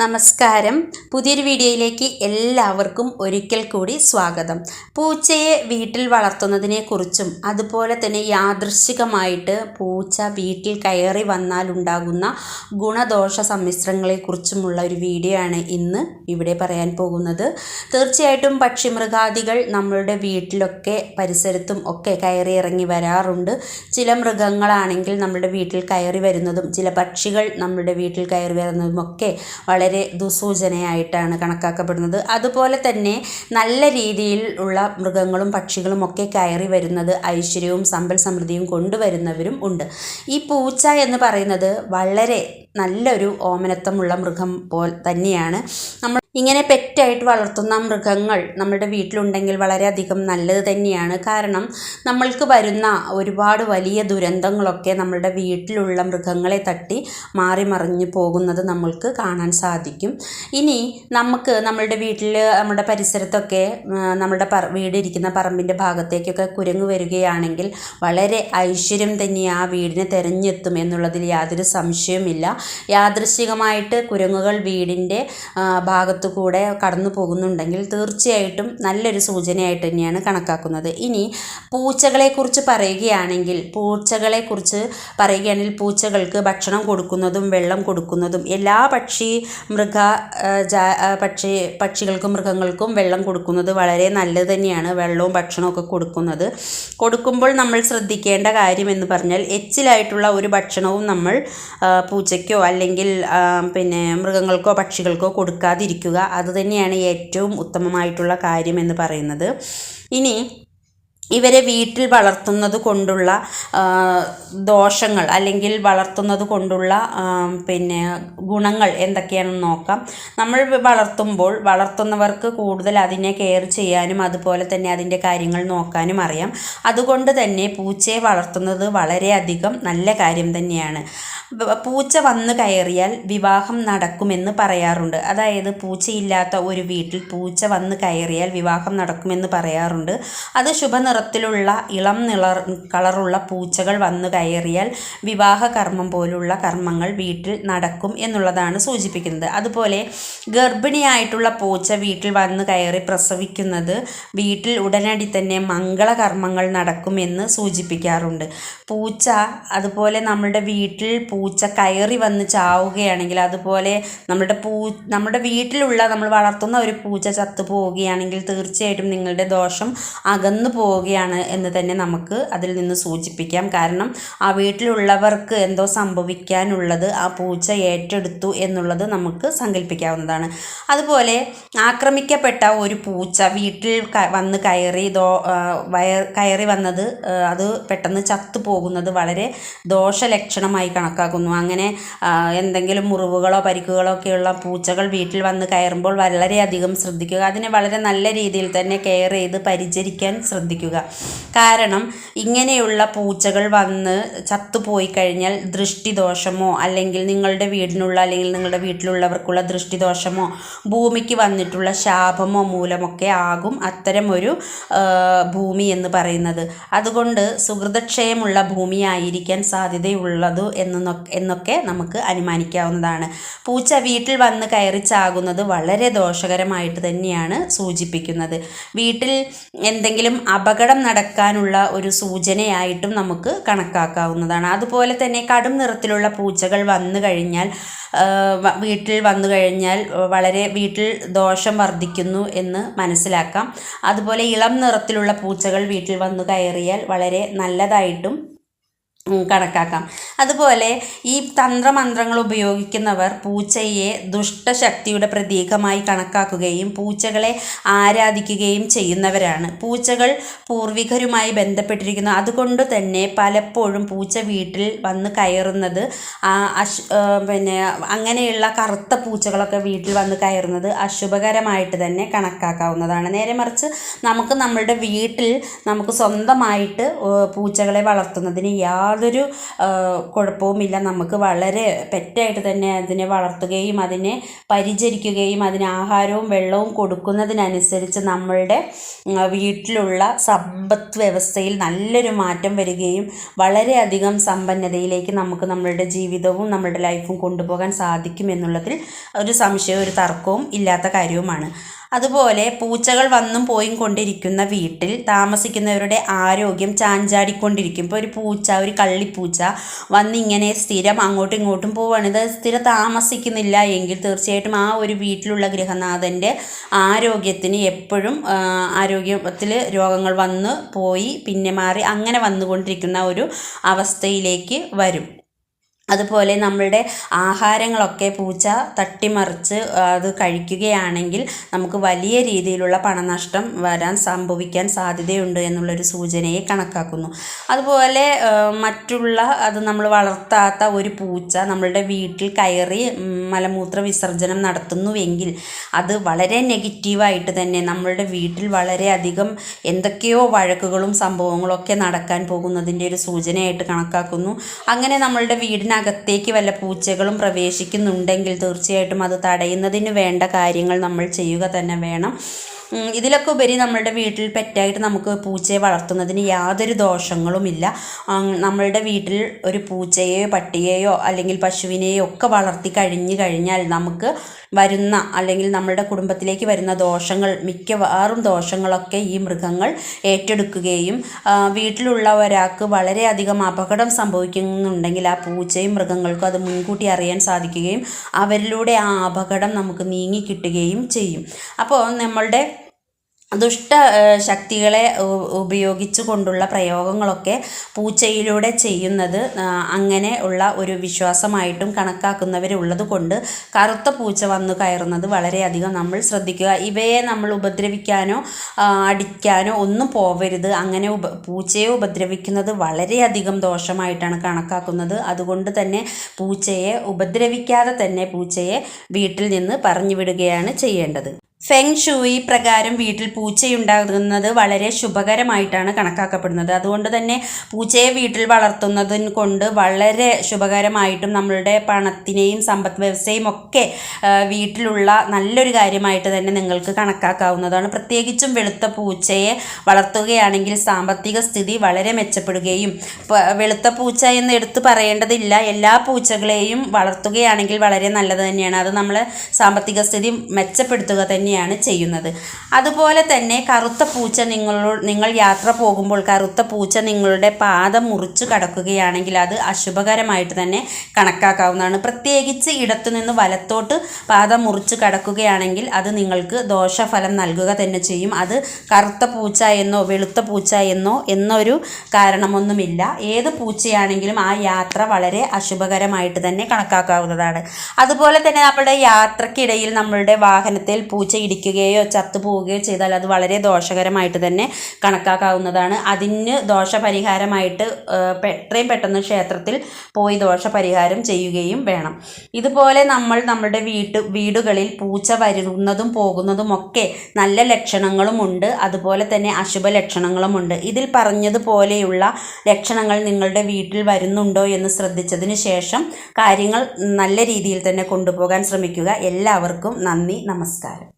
നമസ്കാരം. പുതിയൊരു വീഡിയോയിലേക്ക് എല്ലാവർക്കും ഒരിക്കൽ കൂടി സ്വാഗതം. പൂച്ചയെ വീട്ടിൽ വളർത്തുന്നതിനെക്കുറിച്ചും അതുപോലെ തന്നെ യാദൃശികമായിട്ട് പൂച്ച വീട്ടിൽ കയറി വന്നാലുണ്ടാകുന്ന ഗുണദോഷ സമ്മിശ്രങ്ങളെക്കുറിച്ചുമുള്ള ഒരു വീഡിയോ ആണ് ഇന്ന് ഇവിടെ പറയാൻ പോകുന്നത്. തീർച്ചയായിട്ടും പക്ഷിമൃഗാദികൾ നമ്മളുടെ വീട്ടിലൊക്കെ പരിസരത്തും ഒക്കെ കയറി ഇറങ്ങി വരാറുണ്ട്. ചില മൃഗങ്ങളാണെങ്കിൽ നമ്മുടെ വീട്ടിൽ കയറി വരുന്നതും ചില പക്ഷികൾ നമ്മുടെ വീട്ടിൽ കയറി വരുന്നതും ഒക്കെ വളരെ ദുസൂചനയായിട്ടാണ് കണക്കാക്കപ്പെടുന്നത്. അതുപോലെ തന്നെ നല്ല രീതിയിൽ ഉള്ള മൃഗങ്ങളും പക്ഷികളും ഒക്കെ കയറി വരുന്നത് ഐശ്വര്യവും സമ്പൽ സമൃദ്ധിയും കൊണ്ടുവരുന്നവരും ഉണ്ട്. ഈ പൂച്ച എന്ന് പറയുന്നത് വളരെ നല്ലൊരു ഓമനത്വമുള്ള മൃഗം പോൽ തന്നെയാണ്. നമ്മൾ ഇങ്ങനെ പെറ്റായിട്ട് വളർത്തുന്ന മൃഗങ്ങൾ നമ്മുടെ വീട്ടിലുണ്ടെങ്കിൽ വളരെയധികം നല്ലത് തന്നെയാണ്. കാരണം നമ്മൾക്ക് വരുന്ന ഒരുപാട് വലിയ ദുരന്തങ്ങളൊക്കെ നമ്മുടെ വീട്ടിലുള്ള മൃഗങ്ങളെ തട്ടി മാറി മറിഞ്ഞു പോകുന്നത് നമ്മൾക്ക് കാണാൻ സാധിക്കും. ഇനി നമുക്ക് നമ്മളുടെ വീട്ടിൽ നമ്മുടെ പരിസരത്തൊക്കെ നമ്മുടെ പറ വീടിരിക്കുന്ന പറമ്പിന്റെ ഭാഗത്തേക്കൊക്കെ കുരങ്ങ് വരികയാണെങ്കിൽ വളരെ ഐശ്വര്യം തന്നെ ആ വീടിനെ തിരഞ്ഞെത്തും എന്നുള്ളതിൽ യാതൊരു സംശയവുമില്ല. യാദൃശികമായിട്ട് കുരങ്ങുകൾ വീടിന്റെ ഭാഗത്തു കൂടെ കടന്നു പോകുന്നുണ്ടെങ്കിൽ തീർച്ചയായിട്ടും നല്ലൊരു സൂചനയായിട്ട് തന്നെയാണ് കണക്കാക്കുന്നത്. ഇനി പൂച്ചകളെക്കുറിച്ച് പറയുകയാണെങ്കിൽ പൂച്ചകളെക്കുറിച്ച് പറയുകയാണെങ്കിൽ പൂച്ചകൾക്ക് ഭക്ഷണം കൊടുക്കുന്നതും വെള്ളം കൊടുക്കുന്നതും എല്ലാ പക്ഷി മൃഗ പക്ഷി പക്ഷികൾക്കും മൃഗങ്ങൾക്കും വെള്ളം കൊടുക്കുന്നത് വളരെ നല്ലത് തന്നെയാണ്. വെള്ളവും ഭക്ഷണവും ഒക്കെ കൊടുക്കുന്നത്. കൊടുക്കുമ്പോൾ നമ്മൾ ശ്രദ്ധിക്കേണ്ട കാര്യം എന്ന് പറഞ്ഞാൽ എച്ചിലായിട്ടുള്ള ഒരു ഭക്ഷണവും നമ്മൾ പൂച്ചയ്ക്കോ അല്ലെങ്കിൽ പിന്നെ മൃഗങ്ങൾക്കോ പക്ഷികൾക്കോ കൊടുക്കാതിരിക്കുക. അതുതന്നെയാണ് ഏറ്റവും ഉത്തമമായിട്ടുള്ള കാര്യം എന്ന് പറയുന്നത്. ഇനി ഇവരെ വീട്ടിൽ വളർത്തുന്നത് കൊണ്ടുള്ള ദോഷങ്ങൾ അല്ലെങ്കിൽ വളർത്തുന്നത് കൊണ്ടുള്ള പിന്നെ ഗുണങ്ങൾ എന്തൊക്കെയാണെന്ന് നോക്കാം. നമ്മൾ വളർത്തുമ്പോൾ വളർത്തുന്നവർക്ക് കൂടുതൽ അതിനെ കെയർ ചെയ്യാനും അതുപോലെ തന്നെ അതിന്റെ കാര്യങ്ങൾ നോക്കാനും അറിയാം. അതുകൊണ്ട് തന്നെ പൂച്ചയെ വളർത്തുന്നത് വളരെയധികം നല്ല കാര്യം തന്നെയാണ്. പൂച്ച വന്നു കയറിയാൽ വിവാഹം നടക്കുമെന്ന് പറയാറുണ്ട്. അതായത് പൂച്ചയില്ലാത്ത ഒരു വീട്ടിൽ പൂച്ച വന്ന് കയറിയാൽ വിവാഹം നടക്കുമെന്ന് പറയാറുണ്ട്. അത് ശുഭനിറത്തിലുള്ള ഇളം നിളർ കളറുള്ള പൂച്ചകൾ വന്നു കയറിയാൽ വിവാഹ കർമ്മം പോലുള്ള കർമ്മങ്ങൾ വീട്ടിൽ നടക്കും എന്നുള്ളതാണ് സൂചിപ്പിക്കുന്നത്. അതുപോലെ ഗർഭിണിയായിട്ടുള്ള പൂച്ച വീട്ടിൽ വന്ന് കയറി പ്രസവിക്കുന്നത് വീട്ടിൽ ഉടനടി തന്നെ മംഗളകർമ്മങ്ങൾ നടക്കുമെന്ന് സൂചിപ്പിക്കാറുണ്ട്. പൂച്ച അതുപോലെ നമ്മുടെ വീട്ടിൽ പൂച്ച കയറി വന്ന് ചാവുകയാണെങ്കിൽ അതുപോലെ നമ്മുടെ പൂ നമ്മുടെ വീട്ടിലുള്ള നമ്മൾ വളർത്തുന്ന ഒരു പൂച്ച ചത്തു പോവുകയാണെങ്കിൽ തീർച്ചയായിട്ടും നിങ്ങളുടെ ദോഷം അകന്നു പോവുകയാണ് എന്ന് തന്നെ നമുക്ക് അതിൽ നിന്ന് സൂചിപ്പിക്കാം. കാരണം ആ വീട്ടിലുള്ളവർക്ക് എന്തോ സംഭവിക്കാനുള്ളത് ആ പൂച്ച ഏറ്റെടുത്തു എന്നുള്ളത് നമുക്ക് സങ്കല്പിക്കാവുന്നതാണ് അതുപോലെ ആക്രമിക്കപ്പെട്ട ഒരു പൂച്ച വീട്ടിൽ വന്ന് കയറി ദോ വയർ കയറി വന്നത് അത് പെട്ടെന്ന് ചത്തു പോകുന്നത് വളരെ ദോഷലക്ഷണമായി കണക്കാക്കുന്നു. അങ്ങനെ എന്തെങ്കിലും മുറിവുകളോ പരിക്കുകളോ ഒക്കെയുള്ള പൂച്ചകൾ വീട്ടിൽ വന്ന് കയറുമ്പോൾ വളരെയധികം ശ്രദ്ധിക്കുക. അതിനെ വളരെ നല്ല രീതിയിൽ തന്നെ കെയർ ചെയ്ത് പരിചരിക്കാൻ ശ്രദ്ധിക്കുക. കാരണം ഇങ്ങനെയുള്ള പൂച്ചകൾ വന്ന് ചത്തുപോയി കഴിഞ്ഞാൽ ദൃഷ്ടിദോഷമോ അല്ലെങ്കിൽ നിങ്ങളുടെ വീടിനുള്ള അല്ലെങ്കിൽ നിങ്ങളുടെ വീട്ടിലുള്ളവർക്കുള്ള ദൃഷ്ടിദോഷമോ ഭൂമിക്ക് വന്നിട്ടുള്ള ശാപമോ മൂലമൊക്കെ ആകും അത്തരം ഒരു ഭൂമി എന്ന് പറയുന്നത്. അതുകൊണ്ട് സുഹൃതക്ഷയമുള്ള ഭൂമിയായിരിക്കാൻ സാധ്യതയുള്ളത് എന്ന് എന്നൊക്കെ നമുക്ക് അനുമാനിക്കാവുന്നതാണ്. പൂച്ച വീട്ടിൽ വന്ന് കയറി ചാകുന്നത് വളരെ ദോഷകരമായിട്ട് തന്നെയാണ് സൂചിപ്പിക്കുന്നത്. വീട്ടിൽ എന്തെങ്കിലും അപകടം നടക്കാനുള്ള ഒരു സൂചനയായിട്ടും നമുക്ക് കണക്കാക്കാവുന്നതാണ്. അതുപോലെ തന്നെ കടും നിറത്തിലുള്ള പൂച്ചകൾ വന്നു കഴിഞ്ഞാൽ വീട്ടിൽ വന്നു കഴിഞ്ഞാൽ വളരെ വീട്ടിൽ ദോഷം വർദ്ധിക്കുന്നു എന്ന് മനസ്സിലാക്കാം. അതുപോലെ ഇളം നിറത്തിലുള്ള പൂച്ചകൾ വീട്ടിൽ വന്നു കയറിയാൽ വളരെ നല്ലതായിട്ടും കണക്കാക്കാം. അതുപോലെ ഈ തന്ത്രമന്ത്രങ്ങൾ ഉപയോഗിക്കുന്നവർ പൂച്ചയെ ദുഷ്ടശക്തിയുടെ പ്രതീകമായി കണക്കാക്കുകയും പൂച്ചകളെ ആരാധിക്കുകയും ചെയ്യുന്നവരാണ്. പൂച്ചകൾ പൂർവികരുമായി ബന്ധപ്പെട്ടിരിക്കുന്നു. അതുകൊണ്ട് തന്നെ പലപ്പോഴും പൂച്ച വീട്ടിൽ വന്ന് കയറുന്നത് പിന്നെ അങ്ങനെയുള്ള കറുത്ത പൂച്ചകളൊക്കെ വീട്ടിൽ വന്ന് കയറുന്നത് അശുഭകരമായിട്ട് തന്നെ കണക്കാക്കാവുന്നതാണ്. നേരെ മറിച്ച് നമുക്ക് നമ്മളുടെ വീട്ടിൽ നമുക്ക് സ്വന്തമായിട്ട് പൂച്ചകളെ വളർത്തുന്നതിന് യാതൊരു യാതൊരു കുഴപ്പവുമില്ല. നമുക്ക് വളരെ പെറ്റായിട്ട് തന്നെ അതിനെ വളർത്തുകയും അതിനെ പരിചരിക്കുകയും അതിന് ആഹാരവും വെള്ളവും കൊടുക്കുന്നതിനനുസരിച്ച് നമ്മളുടെ വീട്ടിലുള്ള സമ്പത്ത് വ്യവസ്ഥയിൽ നല്ലൊരു മാറ്റം വരികയും വളരെയധികം സമ്പന്നതയിലേക്ക് നമുക്ക് നമ്മളുടെ ജീവിതവും നമ്മളുടെ ലൈഫും കൊണ്ടുപോകാൻ സാധിക്കും എന്നുള്ളതിൽ ഒരു സംശയവും ഒരു തർക്കവും ഇല്ലാത്ത കാര്യവുമാണ്. അതുപോലെ പൂച്ചകൾ വന്നും പോയും കൊണ്ടിരിക്കുന്ന വീട്ടിൽ താമസിക്കുന്നവരുടെ ആരോഗ്യം ചാഞ്ചാടിക്കൊണ്ടിരിക്കും. ഇപ്പോൾ ഒരു പൂച്ച ഒരു കള്ളിപ്പൂച്ച വന്നിങ്ങനെ സ്ഥിരം അങ്ങോട്ടും ഇങ്ങോട്ടും പോവുകയാണ് ഇത് സ്ഥിരം താമസിക്കുന്നില്ല എങ്കിൽ തീർച്ചയായിട്ടും ആ ഒരു വീട്ടിലുള്ള ഗൃഹനാഥന്റെ ആരോഗ്യത്തിന് എപ്പോഴും ആരോഗ്യത്തിൽ രോഗങ്ങൾ വന്ന് പോയി പിന്നെ മാറി അങ്ങനെ വന്നുകൊണ്ടിരിക്കുന്ന ഒരു അവസ്ഥയിലേക്ക് വരും. അതുപോലെ നമ്മളുടെ ആഹാരങ്ങളൊക്കെ പൂച്ച തട്ടിമറിച്ച് അത് കഴിക്കുകയാണെങ്കിൽ നമുക്ക് വലിയ രീതിയിലുള്ള പണനഷ്ടം വരാൻ സംഭവിക്കാൻ സാധ്യതയുണ്ട് എന്നുള്ളൊരു സൂചനയെ കണക്കാക്കുന്നു. അതുപോലെ മറ്റുള്ള അത് നമ്മൾ വളർത്താത്ത ഒരു പൂച്ച നമ്മളുടെ വീട്ടിൽ കയറി മലമൂത്ര വിസർജനം നടത്തുന്നുവെങ്കിൽ അത് വളരെ നെഗറ്റീവായിട്ട് തന്നെ നമ്മളുടെ വീട്ടിൽ വളരെയധികം എന്തൊക്കെയോ വഴക്കുകളും സംഭവങ്ങളൊക്കെ നടക്കാൻ പോകുന്നതിന്റെ ഒരു സൂചനയായിട്ട് കണക്കാക്കുന്നു. അങ്ങനെ നമ്മളുടെ വീടിന് വീടിനകത്തേക്ക് വല്ല പൂച്ചകളും പ്രവേശിക്കുന്നുണ്ടെങ്കിൽ തീർച്ചയായിട്ടും അത് തടയുന്നതിന് വേണ്ട കാര്യങ്ങൾ നമ്മൾ ചെയ്യുക തന്നെ വേണം. ഇതിലൊക്കെ ഉപരി നമ്മളുടെ വീട്ടിൽ പെറ്റായിട്ട് നമുക്ക് പൂച്ചയെ വളർത്തുന്നതിന് യാതൊരു ദോഷങ്ങളുമില്ല. നമ്മളുടെ വീട്ടിൽ ഒരു പൂച്ചയെയോ പട്ടിയെയോ അല്ലെങ്കിൽ പശുവിനെയോ ഒക്കെ വളർത്തി കഴിഞ്ഞു കഴിഞ്ഞാൽ നമുക്ക് വരുന്ന അല്ലെങ്കിൽ നമ്മളുടെ കുടുംബത്തിലേക്ക് വരുന്ന ദോഷങ്ങൾ മിക്കവാറും ദോഷങ്ങളൊക്കെ ഈ മൃഗങ്ങൾ ഏറ്റെടുക്കുകയും വീട്ടിലുള്ള ഒരാൾക്ക് വളരെയധികം അപകടം സംഭവിക്കുന്നുണ്ടെങ്കിൽ ആ പൂച്ചയും മൃഗങ്ങൾക്കും അത് മുൻകൂട്ടി അറിയാൻ സാധിക്കുകയും അവരിലൂടെ ആ അപകടം നമുക്ക് നീങ്ങി കിട്ടുകയും ചെയ്യും. അപ്പോൾ നമ്മളുടെ ദുഷ്ട ശക്തികളെ ഉപയോഗിച്ചു കൊണ്ടുള്ള പ്രയോഗങ്ങളൊക്കെ പൂച്ചയിലൂടെ ചെയ്യുന്നത് അങ്ങനെ ഉള്ള ഒരു വിശ്വാസമായിട്ടും കണക്കാക്കുന്നവരുള്ളത് കൊണ്ട് കറുത്ത പൂച്ച വന്നു കയറുന്നത് വളരെയധികം നമ്മൾ ശ്രദ്ധിക്കുക. ഇവയെ നമ്മൾ ഉപദ്രവിക്കാനോ അടിക്കാനോ ഒന്നും പോവരുത്. അങ്ങനെ ഉപ പൂച്ചയെ ഉപദ്രവിക്കുന്നത് വളരെയധികം ദോഷമായിട്ടാണ് കണക്കാക്കുന്നത്. അതുകൊണ്ട് തന്നെ പൂച്ചയെ ഉപദ്രവിക്കാതെ തന്നെ പൂച്ചയെ വീട്ടിൽ നിന്ന് പറഞ്ഞു വിടുകയാണ് ചെയ്യേണ്ടത്. ഫെങ് ഷൂയി പ്രകാരം വീട്ടിൽ പൂച്ചയുണ്ടാകുന്നത് വളരെ ശുഭകരമായിട്ടാണ് കണക്കാക്കപ്പെടുന്നത്. അതുകൊണ്ട് തന്നെ പൂച്ചയെ വീട്ടിൽ വളർത്തുന്നതിന് കൊണ്ട് വളരെ ശുഭകരമായിട്ടും നമ്മളുടെ പണത്തിനെയും സമ്പദ് വ്യവസ്ഥയും ഒക്കെ വീട്ടിലുള്ള നല്ലൊരു കാര്യമായിട്ട് തന്നെ നിങ്ങൾക്ക് കണക്കാക്കാവുന്നതാണ്. പ്രത്യേകിച്ചും വെളുത്ത പൂച്ചയെ വളർത്തുകയാണെങ്കിൽ സാമ്പത്തിക സ്ഥിതി വളരെ മെച്ചപ്പെടുകയും വെളുത്ത പൂച്ച എന്ന് എടുത്തു പറയേണ്ടതില്ല. എല്ലാ പൂച്ചകളെയും വളർത്തുകയാണെങ്കിൽ വളരെ നല്ലത് തന്നെയാണ്. അത് നമ്മൾ സാമ്പത്തിക സ്ഥിതി മെച്ചപ്പെടുത്തുക തന്നെ തന്നെയാണ് ചെയ്യുന്നത്. അതുപോലെ തന്നെ കറുത്ത പൂച്ച നിങ്ങളോട് നിങ്ങൾ യാത്ര പോകുമ്പോൾ കറുത്ത പൂച്ച നിങ്ങളുടെ പാദം മുറിച്ചു കടക്കുകയാണെങ്കിൽ അത് അശുഭകരമായിട്ട് തന്നെ കണക്കാക്കാവുന്നതാണ്. പ്രത്യേകിച്ച് ഇടത്തുനിന്ന് വലത്തോട്ട് പാദം മുറിച്ച് കടക്കുകയാണെങ്കിൽ അത് നിങ്ങൾക്ക് ദോഷഫലം നൽകുക തന്നെ ചെയ്യും. അത് കറുത്ത പൂച്ച എന്നോ വെളുത്ത പൂച്ച എന്നോ എന്നൊരു കാരണമൊന്നുമില്ല. ഏത് പൂച്ചയാണെങ്കിലും ആ യാത്ര വളരെ അശുഭകരമായിട്ട് തന്നെ കണക്കാക്കാവുന്നതാണ്. അതുപോലെ തന്നെ നമ്മുടെ യാത്രക്കിടയിൽ നമ്മളുടെ വാഹനത്തിൽ പൂച്ച ഇടിക്കുകയോ ചത്തുപോവുകയോ ചെയ്താൽ അത് വളരെ ദോഷകരമായിട്ട് തന്നെ കണക്കാക്കാവുന്നതാണ്. അതിന് ദോഷപരിഹാരമായിട്ട് എത്രയും പെട്ടെന്ന് ക്ഷേത്രത്തിൽ പോയി ദോഷപരിഹാരം ചെയ്യുകയും വേണം. ഇതുപോലെ നമ്മൾ നമ്മുടെ വീട്ട് വീടുകളിൽ പൂച്ച വരുന്നതും പോകുന്നതും ഒക്കെ നല്ല ലക്ഷണങ്ങളുമുണ്ട്. അതുപോലെ തന്നെ അശുഭ ലക്ഷണങ്ങളുമുണ്ട്. ഇതിൽ പറഞ്ഞതുപോലെയുള്ള ലക്ഷണങ്ങൾ നിങ്ങളുടെ വീട്ടിൽ വരുന്നുണ്ടോ എന്ന് ശ്രദ്ധിച്ചതിന് ശേഷം കാര്യങ്ങൾ നല്ല രീതിയിൽ തന്നെ കൊണ്ടുപോകാൻ ശ്രമിക്കുക. എല്ലാവർക്കും നന്ദി നമസ്കാരം.